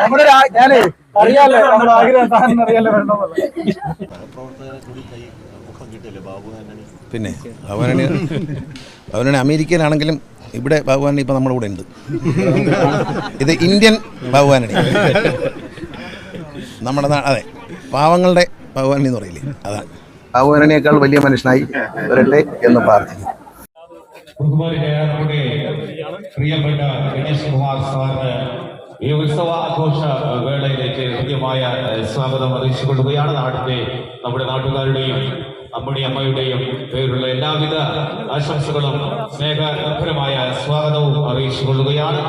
നമ്മുടെ ഞാനേ അറിയാലോ നമ്മുടെ ആഗ്രഹം താൻ അറിയാലോ വേണമെന്നുള്ളത് പിന്നെ ഭഗവാനാണ് ഭഗവാനാണ് അമേരിക്കയിലാണെങ്കിലും ഇവിടെ ഭഗവാൻ ഇപ്പം നമ്മുടെ കൂടെ ഉണ്ട്. ഇത് ഇന്ത്യൻ ഭഗവാനാണ് നമ്മുടെ അതെ പാവങ്ങളുടെ ഭഗവാൻ എന്ന് പറയില്ലേ? അതാണ്. ഭഗവാനേക്കാൾ വലിയ മനുഷ്യനായി വരട്ടെ എന്ന് പ്രാർത്ഥിക്കുന്നു. പ്രിയപ്പെട്ട ഈ ഉത്സവ ആഘോഷ വേളയിലേക്ക് ഹൃദ്യമായ സ്വാഗതം അറിയിച്ചുകൊള്ളുകയാണ് നാട്ടിലെ നമ്മുടെ നാട്ടുകാരുടെയും അമ്മണി അമ്മയുടെയും പേരുള്ള എല്ലാവിധ ആശംസകളും സ്നേഹനിർഭരമായ സ്വാഗതവും അറിയിച്ചുകൊള്ളുകയാണ്.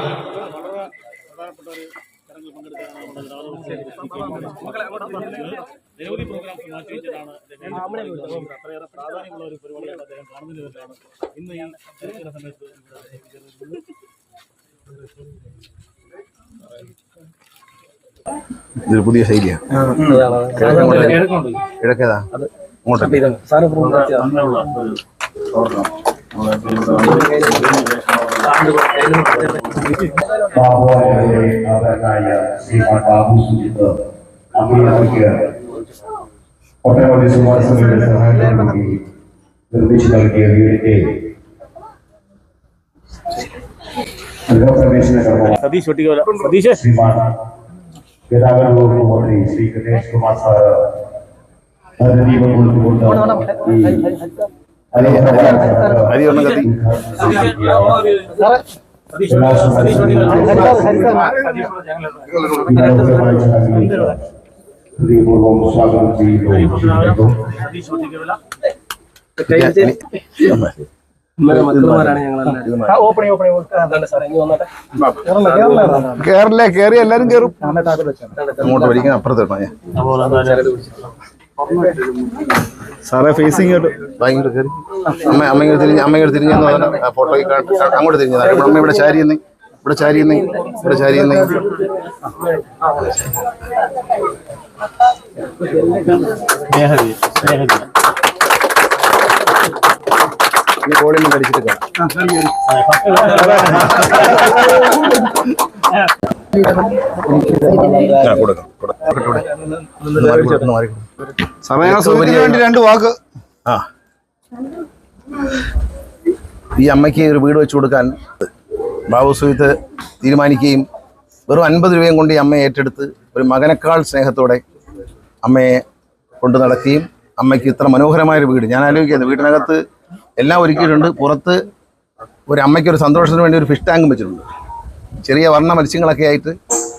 നിരവധി പ്രോഗ്രാംസ് മാറ്റിവെച്ചതാണ് അദ്ദേഹം അത്രയേറെ പ്രാധാന്യമുള്ള ഒരു പരിപാടിയാണ് അദ്ദേഹം കാണുന്നതിനാണ് ഇന്ന് ഈ തിരഞ്ഞെടുക്കുന്ന സമയത്ത് ഇതൊരു പുതിയ ശൈലിയാണ് കിഴക്കേതാ അങ്ങോട്ടല്ലേ അങ്ങനെയുള്ള ಬಾಬುವರಿಗೆ ಆದರಣೀಯ ಶ್ರೀಮಾನ್ ಬಾಬು ಸುಜಿತ ಅಭಿಯಾನಿಗೆ ಕೊಟ್ಟೆವಾಡಿ ಸುಮಾರ ಸಮಯದ ಸಹಾಯಕರಾಗಿ ನಿರ್ದೇಶಕರಿಗೆ ವಿವರಿಕೆ ಸತೀಶ್ ಒಟ್ಟಿಗೆ ಸತೀಶ್ ಶ್ರೀಮಾನ್ ಬೇರಾಗರ ಹೋಗಿ ಶ್ರೀ ಗಣೇಶ್ ಕುಮಾರ್ ಸರ್ ಹರಿದೀಪ ಕುಳಿತುಕೊಂಡ അരി ഒരെണ്ണം കത്തി. സ്വാഗതം ചെയ്യുന്നു കേറില്ലേ? കേറി എല്ലാരും കേറും. അങ്ങോട്ട് പഠിക്കാൻ അപ്പുറത്ത് ഇടണം. ഞാൻ അതുപോലെ എന്തായാലും സാറേ ഫേസിങ് ഭയങ്കര അമ്മ അമ്മ തിരിഞ്ഞ് അമ്മ തിരിഞ്ഞു ഫോട്ടോ അങ്ങോട്ട് തിരിഞ്ഞു അമ്മ ഇവിടെ ചാരി എന്നേ ഇവിടെ ചാരി എന്നേ ഇവിടെ ചാരി എന്നേ സ്നേഹതി സ്നേഹതി ഇനി കോളിൽ നിന്ന് അടിച്ചിട്ട് കാണാം രണ്ട് വാക്ക്. ആ. ഈ അമ്മയ്ക്ക് ഒരു വീട് വെച്ചു കൊടുക്കാൻ ബാബു സുഹിത്ത് തീരുമാനിക്കുകയും വെറും അൻപത് രൂപയും കൊണ്ട് ഈ അമ്മയെ ഏറ്റെടുത്ത് ഒരു മകനേക്കാൾ സ്നേഹത്തോടെ അമ്മയെ കൊണ്ടു നടക്കുകയും അമ്മയ്ക്ക് ഇത്ര മനോഹരമായൊരു വീട്. ഞാൻ ആലോചിക്കുന്നത് വീടിനകത്ത് എല്ലാം ഒരുക്കിയിട്ടുണ്ട്. പുറത്ത് ഒരു അമ്മയ്ക്ക് ഒരു സന്തോഷത്തിന് വേണ്ടി ഒരു ഫിഷ് ടാങ്കും വെച്ചിട്ടുണ്ട്. ചെറിയ വർണ മത്സ്യങ്ങളൊക്കെ ആയിട്ട്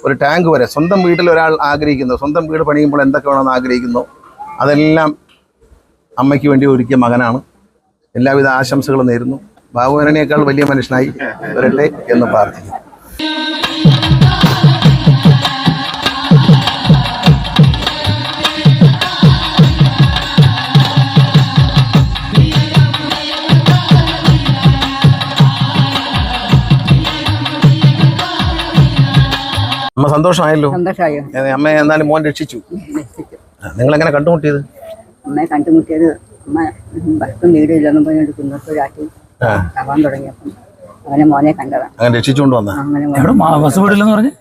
ഒരു ടാങ്ക് വരെ. സ്വന്തം വീട്ടിൽ ഒരാൾ ആഗ്രഹിക്കുന്നു. സ്വന്തം വീട് പണിയുമ്പോൾ എന്തൊക്കെ വേണമെന്ന് ആഗ്രഹിക്കുന്നു. അതെല്ലാം അമ്മയ്ക്ക് വേണ്ടി ഒരുക്കിയ മകനാണ്. എല്ലാവിധ ആശംസകളും നേരുന്നു. ബാബുവരനേക്കാൾ വലിയ മനുഷ്യനായി വരട്ടെ എന്ന് പ്രാർത്ഥിക്കുന്നു. അമ്മ സന്തോഷമായല്ലോ സന്തോഷമായോ അമ്മ എന്നാലും മോൻ രക്ഷിച്ചു നിങ്ങൾ എങ്ങനെ കണ്ടുമുട്ടിയത് അമ്മയെ കണ്ടുമുട്ടിയത് അമ്മ ഭർത്തും വീടില്ലെന്നും പറഞ്ഞുകൊണ്ട് കുന്നത്തൊരാട്ടി ആ ആവാൻ തുടങ്ങിയപ്പം അങ്ങനെ മോനെ കണ്ടതാണ് അങ്ങനെ രക്ഷിച്ചുകൊണ്ട് വന്ന അങ്ങനെ ബസ് വീടില്ലെന്ന് പറഞ്ഞ്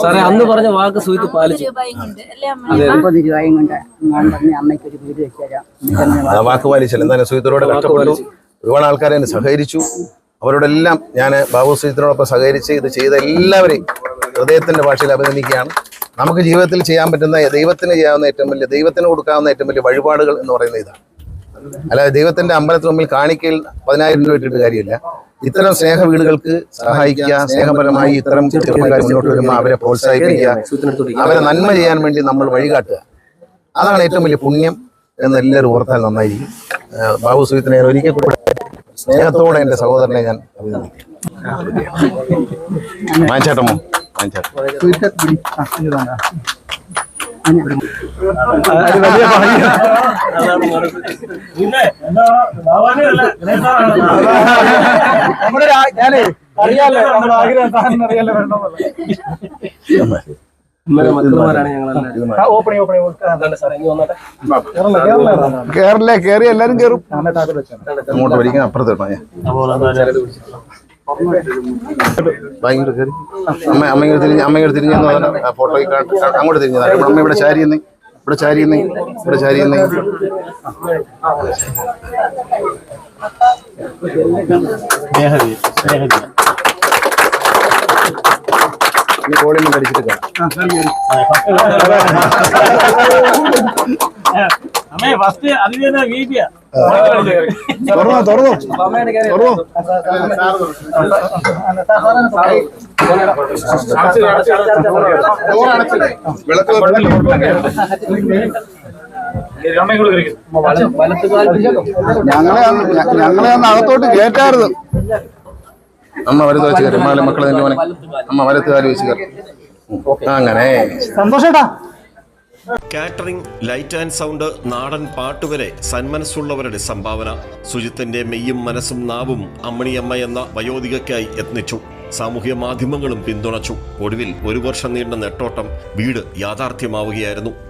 സാറേ അന്ന് പറഞ്ഞ വാക്ക് സുഹിത്ത് പാലിച്ചു അമ്പത് രൂപയും കൊണ്ട് മോൻ പറഞ്ഞ് അമ്മയ്ക്ക് ഒരു വീട് വെച്ച് തരാം വാക്ക് പാലിച്ചല്ല എന്തായാലും സുഹിത്തിനോട് കഷ്ടപ്പെട്ടു ഒരുപാട് ആൾക്കാരെ സഹകരിച്ചു അവരോടെല്ലാം ഞാൻ ബാബു സുജിത്തിനോടൊപ്പം സഹകരിച്ച് ഇത് ചെയ്ത എല്ലാവരെയും ഹൃദയത്തിന്റെ ഭാഷയിൽ അഭിനന്ദിക്കുകയാണ്. നമുക്ക് ജീവിതത്തിൽ ചെയ്യാൻ പറ്റുന്ന ദൈവത്തിന് ചെയ്യാവുന്ന ഏറ്റവും വലിയ ദൈവത്തിന് കൊടുക്കാവുന്ന ഏറ്റവും വലിയ വഴിപാടുകൾ എന്ന് പറയുന്ന ഇതാണ്. അല്ലാതെ ദൈവത്തിന്റെ അമ്പലത്തിന് മുമ്പിൽ കാണിക്കയിൽ പതിനായിരം രൂപ ഇട്ടിട്ട് കാര്യമില്ല. ഇത്തരം സ്നേഹ വീടുകൾക്ക് സഹായിക്കുക സ്നേഹപരമായി ഇത്തരം ചെറുപ്പക്കാർ മുന്നോട്ട് വരുമ്പോൾ അവരെ പ്രോത്സാഹിപ്പിക്കുക അവരെ നന്മ ചെയ്യാൻ വേണ്ടി നമ്മൾ വഴികാട്ടുക. അതാണ് ഏറ്റവും വലിയ പുണ്യം എന്ന് എല്ലാവരും ഓർത്താൽ നന്നായിരിക്കും. ബാബു സുഹിത്തിനെ ഒരിക്കൽ കൂടെ സ്നേഹത്തോടെ എന്റെ സഹോദരനെ ഞാൻ അഭിനന്ദിക്കാം വാങ്ങിച്ചേട്ടമോ വാങ്ങിച്ചേട്ടം അത് വലിയ ഭാഗ്യം പിന്നെ എന്താ ബാബാനല്ല ഗണേശാണ് നമ്മുടെ ഒരു ആ- ഞാനേ അറിയാലോ നമ്മുടെ ആഗ്രഹം അറിയാലോ വേണമെന്നുള്ളത് കേറില്ലേ? കേറി എല്ലാരും കേറും. അങ്ങോട്ട് പഠിക്കാൻ അപ്പുറത്ത് ഇടണം ഞാൻ. ഭയങ്കര കയറി അമ്മ അമ്മയോട് തിരിഞ്ഞ് അമ്മയോട് ആ ഫോട്ടോ അങ്ങോട്ട് തിരിഞ്ഞതാണ് അമ്മ ഇവിടെ ചാരിയെന്ന് ഇവിടെ ചാരിയെന്ന് ഇവിടെ ചാരിയെന്ന് കടിച്ചിട്ട് തുറന്നോ തുറന്നോ. തുറന്നോ. വലത്ത് കാലത്ത് ഞങ്ങളെ ഞങ്ങളെ അന്ന് അകത്തോട്ട് കേറ്റായിരുന്നു. അമ്മ വലത്ത് വെച്ച് കയറി. മകളെ മക്കളെ നിന്റെ മോനെ അമ്മ വലത്ത് കാൽ വെച്ച് കയറി. അങ്ങനെ. സന്തോഷേട്ടാ. കാറ്ററിംഗ് ലൈറ്റ് ആൻഡ് സൗണ്ട് നാടൻ പാട്ടുവരെ സന്മനസ്സുള്ളവരുടെ സംഭാവന. സുജിത്തിന്റെ മെയ്യും മനസ്സും നാവും അമ്മണിയമ്മ എന്ന വയോധികയ്ക്കായി യത്നിച്ചു. സാമൂഹ്യ മാധ്യമങ്ങളും പിന്തുണച്ചു. ഒടുവിൽ ഒരു വർഷം നീണ്ട നെട്ടോട്ടം. വീട് യാഥാർത്ഥ്യമാവുകയായിരുന്നു.